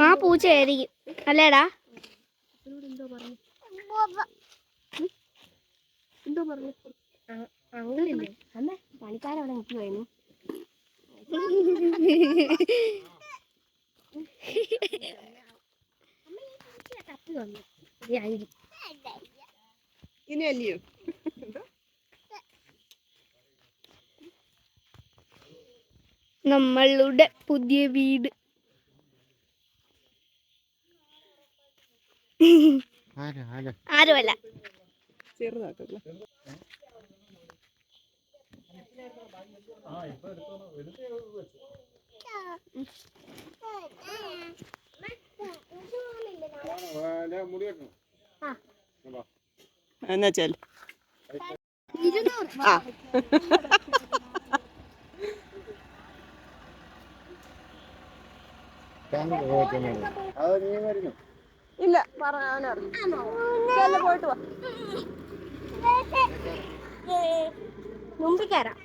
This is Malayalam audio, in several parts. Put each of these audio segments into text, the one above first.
ആ പൂച്ചയായിരിക്കും അല്ലേടാ? എന്തോ പറഞ്ഞു എന്തോ പറഞ്ഞു അങ്ങളില്ലേ അമ്മ പണിക്കാരവിടെ നിൽക്കുമായിരുന്നു അമ്മ ഈ പൂച്ചയെ തപ്പി വന്നു ഈ അങ്കി ഇനി അല്ലയോ നമ്മളുടെ പുതിയ വീട്. ആരുമല്ല. എന്നാ ചെൽ നീ ആ ഇല്ല പറയാനറിയാം പോയിട്ട് വാ. മുമ്പിൽ കയറാം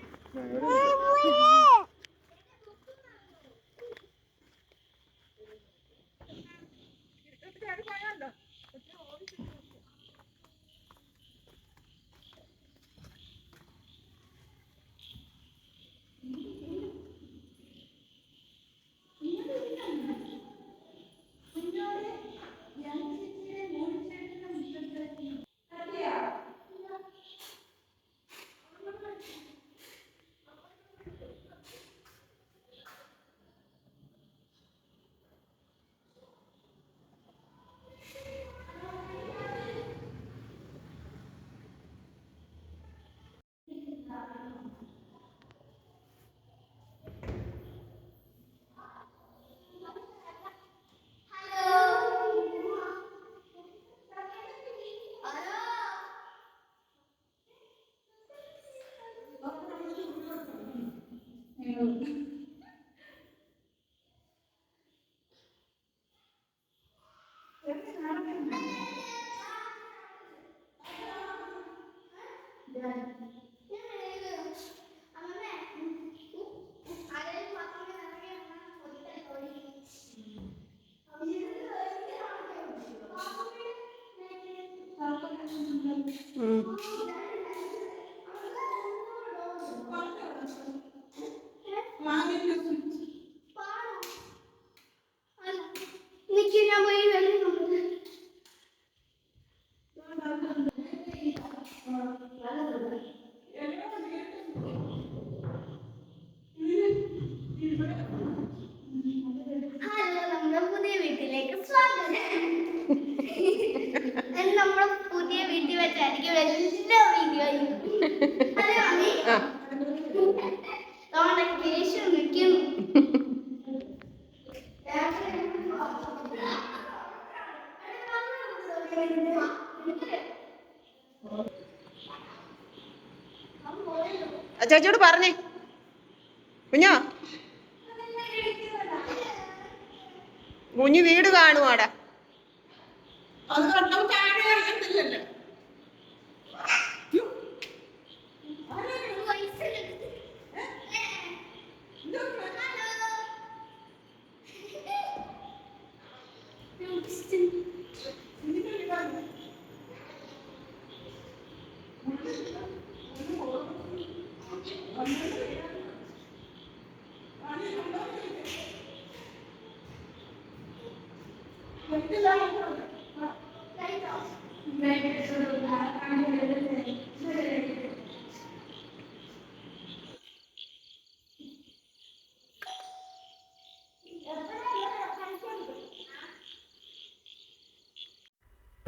嗯。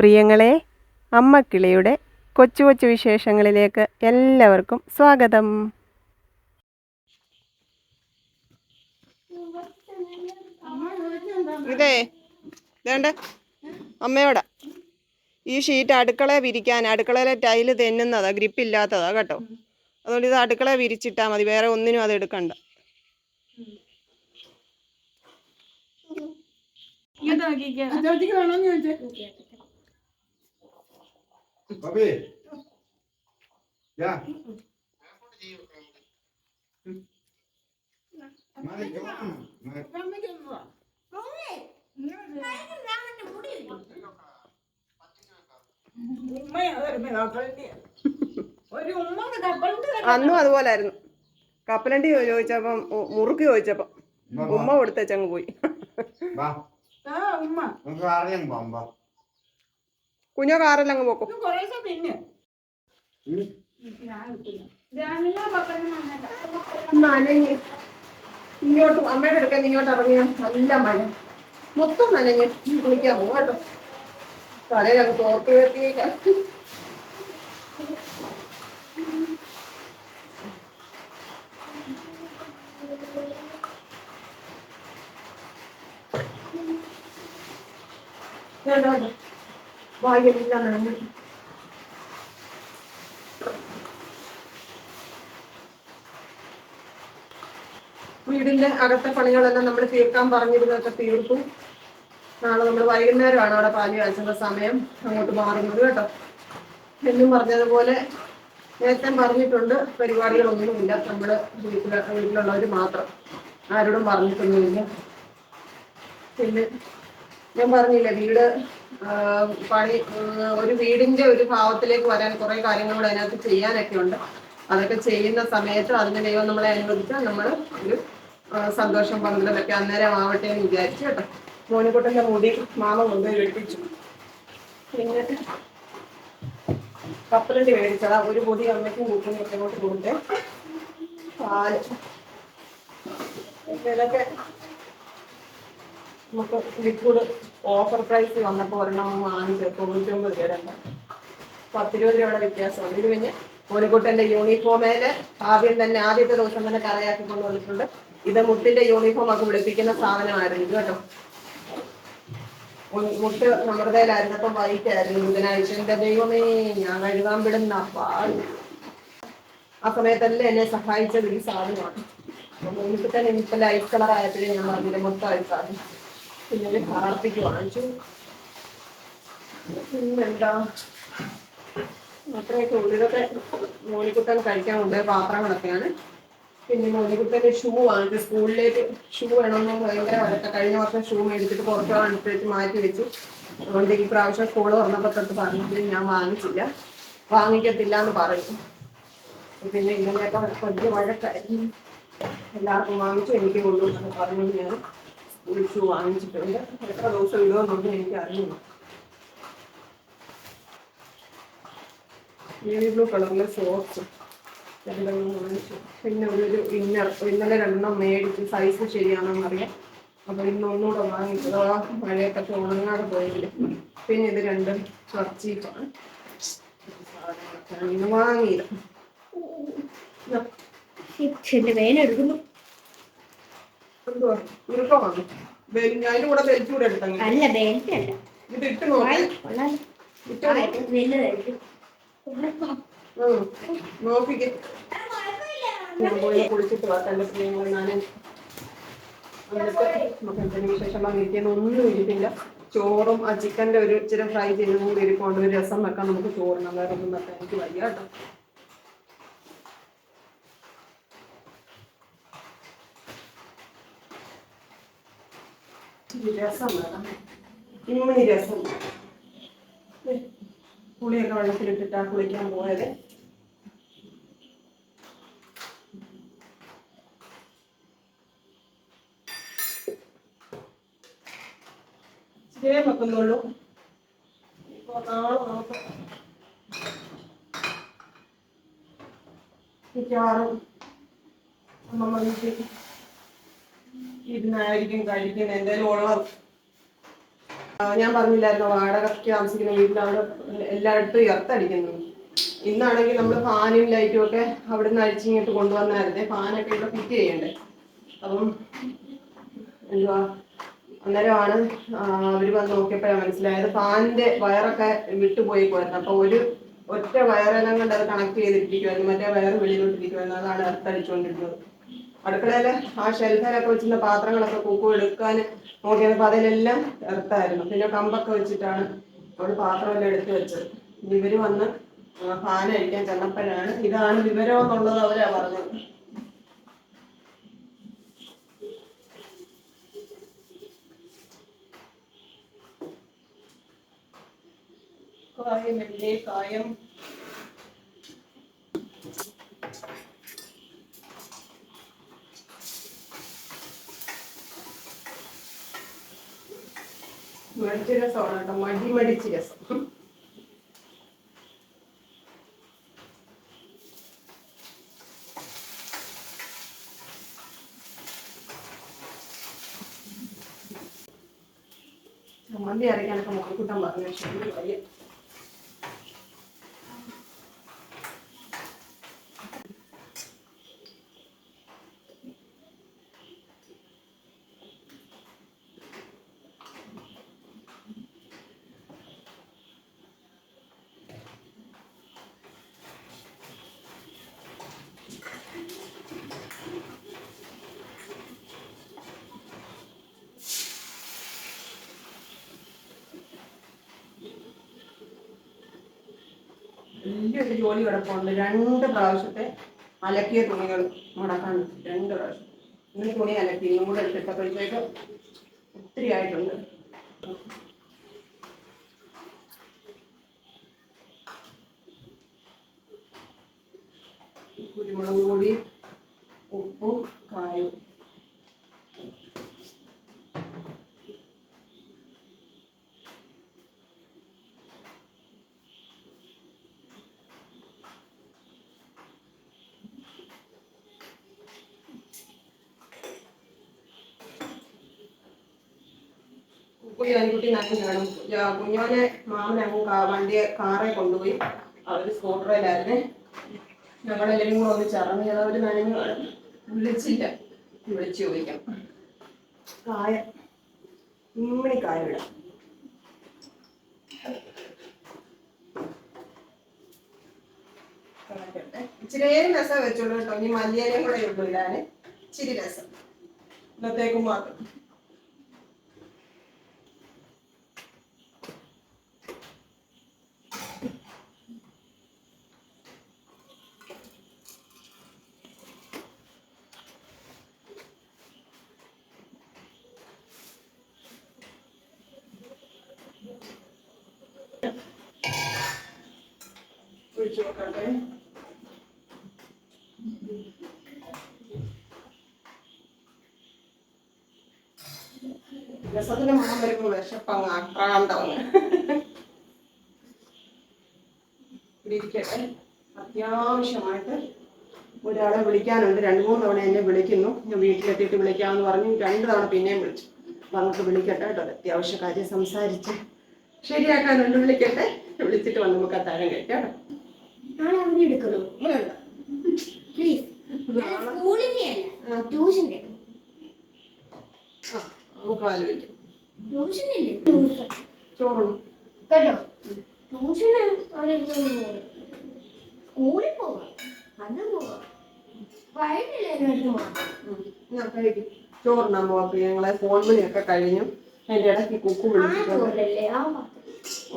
പ്രിയങ്ങളെ അമ്മക്കിളിയുടെ കൊച്ചു കൊച്ചു വിശേഷങ്ങളിലേക്ക് എല്ലാവർക്കും സ്വാഗതം. ഇതേ വേണ്ട അമ്മയോടാ. ഈ ഷീറ്റ് അടുക്കള വിരിക്കാൻ അടുക്കളയിലെ ടൈൽ തെന്നുന്നതാ ഗ്രിപ്പില്ലാത്തതാ കേട്ടോ. അതുകൊണ്ട് ഇത് അടുക്കള വിരിച്ചിട്ടാ മതി വേറെ ഒന്നിനും അത് എടുക്കണ്ട. ഇത് Ya. ബബി. യാ. അന്നും അതുപോലായിരുന്നു. കപ്പലണ്ടി ചോദിച്ചപ്പം മുറുക്ക് ചോദിച്ചപ്പം. ഉമ്മ കൊടുത്തച്ചങ്ങ് പോയി. ഉമ്മ. അറിയാം കുഞ്ഞോ കാറെല്ലാം അങ്ങ് പോക്കും. ഇങ്ങോട്ടും നനഞ്ഞ്. അമ്മയുടെ അടുക്കാൻ ഇങ്ങോട്ട് ഇറങ്ങിയാൽ നല്ല മഴ. മൊത്തം നനഞ്ഞ്. കുളിക്കാൻ പോകും കേട്ടോ. തലയിലങ്ങ് തോർത്ത് കെട്ടിയേക്കാം നനഞ്ഞു വീടിന്റെ അകത്തെ പണികളെല്ലാം നമ്മൾ തീർക്കാൻ പറഞ്ഞിരുന്നൊക്കെ തീർത്തു. നാളെ നമ്മൾ വൈകുന്നേരമാണ് അവിടെ പാൽ കാഴ്ചയുടെ സമയം. അങ്ങോട്ട് മാറുന്നത് കേട്ടോ. എന്നും പറഞ്ഞതുപോലെ നേരത്തെ പറഞ്ഞിട്ടുണ്ട് പരിപാടികളൊന്നുമില്ല. നമ്മുടെ വീട്ടിലെ വീട്ടിലുള്ളവർ മാത്രം. ആരോടും പറഞ്ഞിട്ടൊന്നുമില്ല. പിന്നെ ഞാൻ പറഞ്ഞില്ലേ വീട് പണി ഒരു വീടിന്റെ ഒരു ഭാവത്തിലേക്ക് വരാൻ കുറെ കാര്യങ്ങൾ അതിനകത്ത് ചെയ്യാനൊക്കെ ഉണ്ട്. അതൊക്കെ ചെയ്യുന്ന സമയത്ത് അതിന് ദൈവം നമ്മളെ അനുവദിച്ചാൽ നമ്മൾ ഒരു സന്തോഷം പങ്കിടലൊക്കെ അന്നേരം ആവട്ടെ എന്ന് വിചാരിച്ചു കേട്ടോ. മോനിക്കുട്ടന്റെ മുടി മാമ കൊണ്ടുപോയി വെട്ടിച്ചു പിന്നെ കപ്പലണ്ടി മേടിച്ചതാ ഒരു പൊടി അമ്മയ്ക്കും കൂട്ടുന്നൊക്കെ അങ്ങോട്ട് കൊടുത്തേ. പാൽ ഇതൊക്കെ നമുക്ക് ലിക്വിഡ് ഓഫർ പ്രൈസ് വന്നപ്പോൾ ഒരെണ്ണം വാങ്ങിച്ച്. തൊണ്ണൂറ്റൊമ്പത് പത്ത് പത്തിരുപത് രൂപയുടെ വ്യത്യാസം ഇത് പിന്നെ മോനിക്കുട്ടന്റെ യൂണിഫോമേൽ ആദ്യം തന്നെ ആദ്യത്തെ ദിവസം തന്നെ കറയാക്കി കൊണ്ടുവന്നിട്ടുണ്ട്. ഇത് മുട്ടിന്റെ യൂണിഫോം ഒക്കെ വിളിപ്പിക്കുന്ന സാധനമായിരുന്നു കേട്ടോ. മുട്ട് നമ്മുടേതായിരുന്നപ്പോ വൈറ്റ് ആയിരുന്നു ബുധനാഴ്ച ദൈവമേ ഞാൻ കഴുകാൻ വിടുന്ന ആ സമയത്തല്ലേ എന്നെ സഹായിച്ചത് ഈ സാധനമാണ്. മുന്നിട്ട് തന്നെ ഇപ്പൊ ലൈറ്റ് കളർ ആയപ്പോഴേ ഞാൻ പറഞ്ഞില്ല മൊത്തമായി അഴുക്കാണ് പിന്നെ ഒരു കാർപ്പിക്ക് വാങ്ങിച്ചു. പിന്നെന്താ? അത്രയൊക്കെ ഉള്ളു ഇതൊക്കെ മോനിക്കുട്ടൻ കഴിക്കാൻ കൊണ്ടുപോയ പാത്രങ്ങളൊക്കെയാണ് പിന്നെ മോനിക്കുട്ടന്റെ ഷൂ വാങ്ങിച്ചു. സ്കൂളിലേക്ക് ഷൂ വേണമെന്ന് ഭയങ്കര വരട്ടെ കഴിഞ്ഞ വർഷം ഷൂ മേടിച്ചിട്ട് പുറത്തു അടുത്തേക്ക് മാറ്റി വെച്ചു. അതുകൊണ്ട് ഈ പ്രാവശ്യം സ്കൂൾ തുറന്നപ്പോൾ തൊട്ട് പറഞ്ഞിട്ട് ഞാൻ വാങ്ങിച്ചില്ല. വാങ്ങിക്കത്തില്ല എന്ന് പറയും. പിന്നെ ഇങ്ങനെയൊക്കെ വലിയ വഴക്കായിരുന്നു എല്ലാവർക്കും വാങ്ങിച്ചു. എനിക്ക് കൊണ്ടുവന്നു പറഞ്ഞു ഞാൻ സ്കൂൾ ഷൂ വാങ്ങിച്ചിട്ടുണ്ട് എത്ര ദിവസം ഇടുമെന്നൊന്നും എനിക്ക് അറിയില്ല. നേവി ബ്ലൂ കളറിലെ ഷോർട്സ് പിന്നെ ഒരു ഇന്നർ ഇന്നലെ രണ്ടെണ്ണം മേടിച്ച്. സൈസ് ശരിയാണെന്ന് അറിയാം. അപ്പൊ ഇന്ന് ഒന്നുകൂടെ വാങ്ങിച്ചത് ആ മഴയൊക്കെ ഉണങ്ങാതെ പോയില്ല പിന്നെ ഇത് രണ്ടും ചർച്ചീപ്പാണ് വാങ്ങിയില്ല. എന്റെ വേന എടുക്കുന്നു. എന്തുവാ ഉരുക്കമാണ് ബെൽ- അതിന്റെ കൂടെ ബെൽറ്റ് കൂടെ എടുത്തങ്ങ് അല്ല ബേൽറ്റ് അല്ല. ഇത് ഇട്ട് നോക്കി. കൊള്ളാലോ. ഇട്ട് നോക്ക്. വലുതായിരിക്കും ഉം. നോക്കിക്കേ. ഞാൻ പോയി കുളിച്ചിട്ട് വാ തന്റെ സ്ത്രീകൾ ഞാൻ എന്നിട്ട് നമുക്ക് എന്തെങ്കിലും വിശേഷം വന്നിരിക്കുന്ന ഒന്നും ഇരിപ്പില്ല. ചോറും ആ ചിക്കന്റെ ഒരു ഇച്ചിരി ഫ്രൈ ചെയ്തതും കൂടി ഇരിപ്പുണ്ട്. ഒരു രസം വെക്കാൻ നമുക്ക് ചോറിനെ വേറെ ഒന്നും വെക്കാൻ എനിക്ക് വയ്യ കേട്ടോ. രസം വേണം ഇമ്മിനി രസം പുളിയൊക്കെ വെള്ളത്തിലിട്ടിട്ടാ കുളിക്കാൻ പോയത്. ഇച്ചിരിയേ വെക്കുന്നുള്ളൂ. ഇപ്പൊ നാളെ നമുക്ക് മിക്കവാറും അമ്മമ്മ വീട്ടിൽ ഇരുന്നായിരിക്കും കഴിക്കുന്നത്. എന്തായാലും ഉള്ളത് ഞാൻ പറഞ്ഞില്ലായിരുന്നു വാടകയ്ക്ക് താമസിക്കുന്ന വീട്ടിലാണ് എല്ലായിടത്തും ഇറത്തടിക്കുന്നത് ഇന്നാണെങ്കിൽ നമ്മൾ ഫാനും ലൈറ്റും ഒക്കെ അവിടെ നിന്ന് അഴിച്ചിങ്ങോട്ട് കൊണ്ടുവന്നായിരുന്നേ. ഫാനൊക്കെ ഇവിടെ ഫിറ്റ് ചെയ്യണ്ടേ? അപ്പം എന്തുവാ? അന്നേരമാണ് അവർ വന്ന് നോക്കിയപ്പോഴാണ് മനസ്സിലായത്. ഫാനിന്റെ വയറൊക്കെ വിട്ടുപോയി പോയിരുന്നു. അപ്പൊ ഒരു ഒറ്റ വയറെല്ലാം കണ്ട് അത് കണക്ട് ചെയ്തിട്ടിരിക്കുമായിരുന്നു മറ്റേ വയർ വെളിയിലോട്ടിരിക്കുമായിരുന്നു അതാണ് എർത്തടിച്ചുകൊണ്ടിരുന്നത്. അടുക്കളയിൽ ആ ഷെൽഫിലൊക്കെ വെച്ചിരുന്ന പാത്രങ്ങളൊക്കെ കൂക്കു എടുക്കാൻ നോക്കിയപ്പോൾ അതിലെല്ലാം എർത്തായിരുന്നു. പിന്നെ കമ്പൊക്കെ വെച്ചിട്ടാണ് അവൾ പാത്രമെല്ലാം എടുത്തു വെച്ചത്. ഇവർ വന്ന് ഫാൻ അഴിക്കാൻ ചെന്നപ്പോഴാണ് ഇതാണ് വിവരം എന്നുള്ളത് അവരാ പറഞ്ഞത്. കായം എല്ലേ കായം. മടിച്ച രസമാണ് കേട്ടോ. മടി മടിച്ച് രസം. ചമ്മന്തി അരയ്ക്കാനൊക്കെ മോൾക്കൂട്ടം പറഞ്ഞു ശരി വയ്യ വലിയൊരു ജോലി കിടപ്പുണ്ട് രണ്ട് പ്രാവശ്യത്തെ അലക്കിയ തുണികൾ മടക്കാൻ രണ്ട് പ്രാവശ്യം. ഇന്ന് തുണി അലക്കി. ഇന്നും കൂടെ എടുത്തിട്ടപ്പോഴത്തേക്ക് ഒത്തിരി ആയിട്ടുണ്ട്. കുരുമുളക് പൊടി ഉപ്പും കായും. ഉപ്പ് നാട്ടിൽ കാണും കുഞ്ഞോനെ കാ- വണ്ടിയെ കാറെ കൊണ്ടുപോയി. അവർ സ്കൂട്ടറിലായിരുന്നേ ഞങ്ങളെല്ലാവരും കൂടെ ഒന്ന് ചറങ്ങി അവർ നനഞ്ഞു വിളിച്ചില്ല. വിളിച്ചു ചോദിക്കാം. കായ. ഇമ്മണി കായ വിടാം. ഇച്ചിരി രസം വെച്ചോളൂ കേട്ടോ. ഇനി മല്ലിയലയും കൂടെ ഇടാന്. ഇച്ചിരി രസം. ഇന്നത്തേക്കും മാത്രം. രസത്തിന്റെ മണം വരുമ്പോൾ വിശപ്പങ്ങ് ആക്രാന്തമാണ് ഇവിടെ ഇരിക്കട്ടെ. അത്യാവശ്യമായിട്ട് ഒരാളെ വിളിക്കാനുണ്ട്. രണ്ട് മൂന്ന് തവണ എന്നെ വിളിക്കുന്നു. ഞാൻ വീട്ടിലെത്തിയിട്ട് വിളിക്കാമെന്ന് പറഞ്ഞു. രണ്ട് തവണ പിന്നെയും വിളിച്ചു. വന്നിട്ട് നമുക്ക് വിളിക്കട്ടെ കേട്ടോ. അത്യാവശ്യ കാര്യം സംസാരിച്ച് ശരിയാക്കാനുണ്ട്. വിളിക്കട്ടെ. വിളിച്ചിട്ട് വന്ന് നമുക്ക് അത്താരം കഴിക്കാം കേട്ടോ. എടുക്കുന്നു. പ്ലീസ് സ്കൂളിന്റെ അല്ല ട്യൂഷന്റെ നമുക്ക് ആലോചിക്കാം ട്യൂഷനില്ലേ? ട്യൂഷൻ ചോറുണ്ട് കേട്ടോ? ട്യൂഷന് അവിടെ സ്കൂളിൽ പോവാം. അത് പോവാം. വൈകിട്ടില്ല അടുത്ത് മാത്രം ഞാൻ കഴിക്കും. ചോറിനാൻ പോവാ ഞങ്ങളെ ഫോൺ വിളിയൊക്കെ കഴിഞ്ഞു. അതിന്റെ ഇടയ്ക്ക് കുക്കു വിളിച്ചിട്ടുണ്ട്.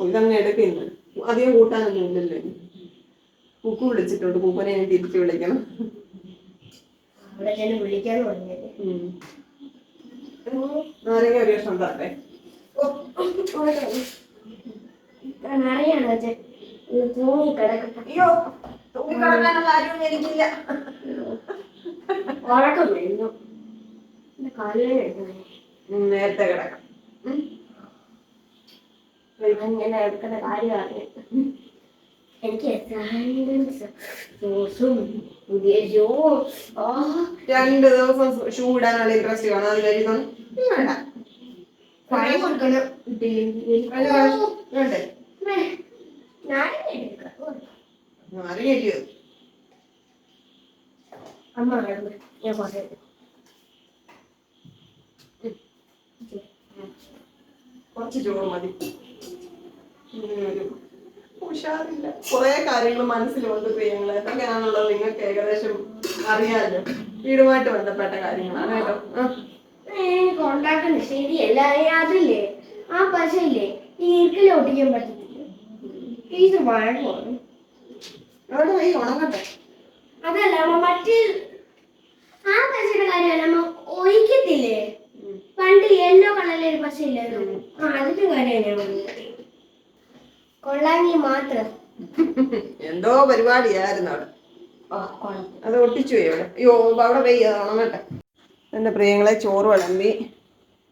ഇതങ്ങ് എടുക്കുന്നു അധികം കൂട്ടാനൊന്നും ഇല്ലല്ലോ. കുക്ക് വിളിച്ചിട്ടുണ്ട്. കുക്കുനെ ഞാൻ തിരിച്ചു വിളിക്കണം. വിളിക്കാൻ തുടങ്ങിയത്. നാരങ്ങ ഒരു കഷ്ണം തരട്ടെ അറിയാണ് അച്ഛൻ തൂങ്ങി കിടക്കട്ടെ അയ്യോ തൂങ്ങിക്കിടക്കാനുള്ള ആരും എനിക്കില്ല. ഉറക്കം വരുന്നു. എന്റെ കാലുവേദന എടുക്കുന്നു. ഉം, നേരത്തെ കിടക്കാം. ഉം. അങ്ങനെ എടുക്കുന്ന കാര്യമാണ് എനിക്ക് എത്ര ന്യൂസും പുതിയ ഷോ രണ്ട് ദിവസം ഷൂ ഇടാനുള്ള ഇൻട്രസ്റ്റ് കാണും അത് കഴിയുന്നു വേണ്ട. പണം കൊടുക്കണം. വേണ്ടേ? ഞാൻ എടുക്കാം നാരങ്ങ ഇല്ലയോ അമ്മ ഞാൻ പറയുന്നത് കുറച്ച് ചോറ് മതി. ഉഷാറില്ല. കുറെ കാര്യങ്ങൾ മനസ്സിലുണ്ട് പ്രിയങ്ങളെ എന്തൊക്കെയാണുള്ളത് നിങ്ങൾക്ക് ഏകദേശം അറിയാമല്ലോ വീടുമായിട്ട് ബന്ധപ്പെട്ട കാര്യങ്ങളാണ് കേട്ടോ. ആ. ശരിയല്ല അതില്ലേ? ആ പശയില്ലേ? ഈ ഇരിക്കൽ ഒട്ടിക്കാൻ പറ്റത്തില്ല. ഇത് വഴങ്ങുവാണ് അവിടെ പോയി ഉണങ്ങട്ടെ. അതല്ല അമ്മ മറ്റേ ആ പശയുടെ കാര്യമല്ല അമ്മ ഒഴിക്കത്തില്ലേ? പണ്ട് യെല്ലോ കളറിലെ പശ ഇല്ലായിരുന്നു ആ അതിന്റെ കാര്യമാണ് ഞാൻ പറഞ്ഞത്. കൊള്ളാമെങ്കിൽ മാത്രം. എന്തോ പരിപാടിയായിരുന്നു അവിടെ. അത് ഒട്ടിച്ചു പോയി അവിടെ. അയ്യോ അവിടെ പോയി എന്റെ ഉണങ്ങട്ടെ. എന്റെ പ്രിയങ്ങളെ ചോറ് വിളമ്പി.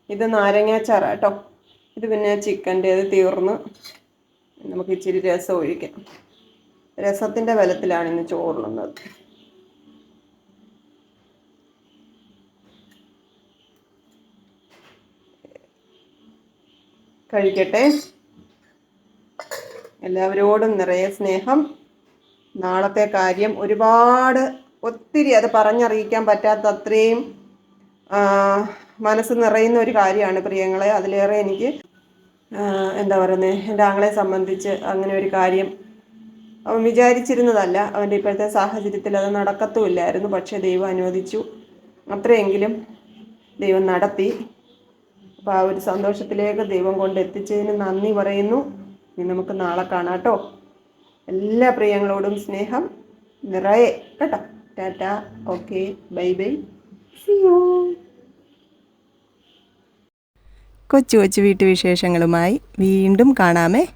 ഇത് നാരങ്ങാച്ചാറ കേട്ടോ ഇത് പിന്നെ ചിക്കന്റെ അത് തീർന്ന് നമുക്ക് ഇച്ചിരി രസം ഒഴിക്കാം. രസത്തിന്റെ ബലത്തിലാണ് ഇന്ന് ചോറുള്ളത് കഴിക്കട്ടെ. എല്ലാവരോടും നിറയെ സ്നേഹം. നാളത്തെ കാര്യം ഒരുപാട് ഒത്തിരി അത് പറഞ്ഞറിയിക്കാൻ പറ്റാത്ത അത്രയും മനസ്സ് നിറയുന്ന ഒരു കാര്യമാണ് പ്രിയങ്ങളെ. അതിലേറെ എനിക്ക് എന്താ പറയുന്നത് എന്റെ ആങ്ങളെ സംബന്ധിച്ച് അങ്ങനെ ഒരു കാര്യം അവൻ വിചാരിച്ചിരുന്നതല്ല. അവന്റെ ഇപ്പോഴത്തെ സാഹചര്യത്തിൽ അത് നടക്കത്തുമില്ലായിരുന്നു. പക്ഷേ ദൈവം അനുവദിച്ചു. അത്രയെങ്കിലും ദൈവം നടത്തി. അപ്പോൾ ആ ഒരു സന്തോഷത്തിലേക്ക് ദൈവം കൊണ്ട് എത്തിച്ചതിന് നന്ദി പറയുന്നു. ഇനി നമുക്ക് നാളെ കാണാം കേട്ടോ. എല്ലാ പ്രിയങ്ങളോടും സ്നേഹം നിറയെ. കേട്ടോ. ടാറ്റ. ഓക്കെ. Bye bye. കൊച്ചു കൊച്ചു വീട്ടുവിശേഷങ്ങളുമായി വീണ്ടും കാണാമേ.